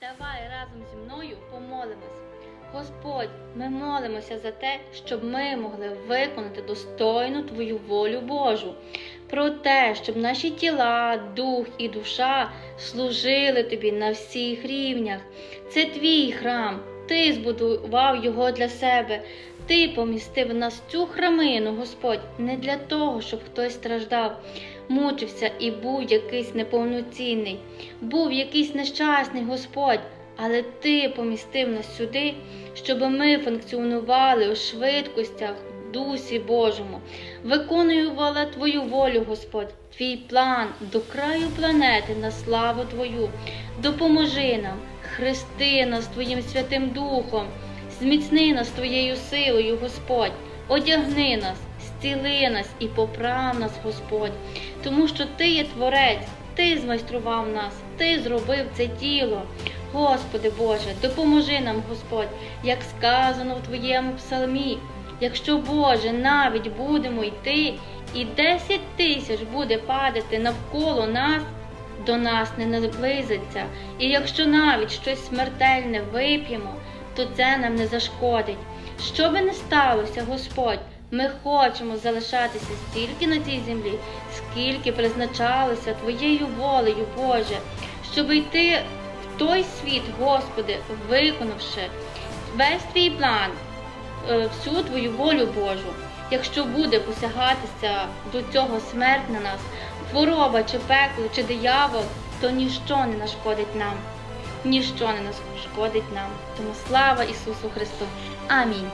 Давай разом зі мною помолимось. Господь, ми молимося за те, щоб ми могли виконати достойну Твою волю Божу. Про те, щоб наші тіла, дух і душа служили Тобі на всіх рівнях. Це твій храм, ти збудував його для себе. Ти помістив нас цю храмину, Господь, не для того, щоб хтось страждав, мучився і був якийсь неповноцінний, був якийсь нещасний Господь, але Ти помістив нас сюди, щоб ми функціонували у швидкостях Дусі Божому, виконувала Твою волю, Господь, Твій план до краю планети на славу Твою. Допоможи нам, хрести нас Твоїм Святим Духом, зміцни нас Твоєю силою, Господь, одягни нас, зціли нас і поправ нас, Господь, тому що Ти є Творець, Ти змайстрував нас, Ти зробив це тіло. Господи Боже, допоможи нам, Господь, як сказано в Твоєму псалмі. Якщо, Боже, навіть будемо йти, і десять тисяч буде падати навколо нас, до нас не наблизиться. І якщо навіть щось смертельне вип'ємо, то це нам не зашкодить. Що би не сталося, Господь, ми хочемо залишатися стільки на цій землі, скільки призначалося Твоєю волею, Боже, щоб йти в той світ, Господи, виконавши весь твій план, е, всю Твою волю Божу. Якщо буде посягатися до цього смерть на нас, хвороба чи пекло, чи диявол, то ніщо не нашкодить нам. Ніщо не нашкодить нам. Тому слава Ісусу Христу. Амінь.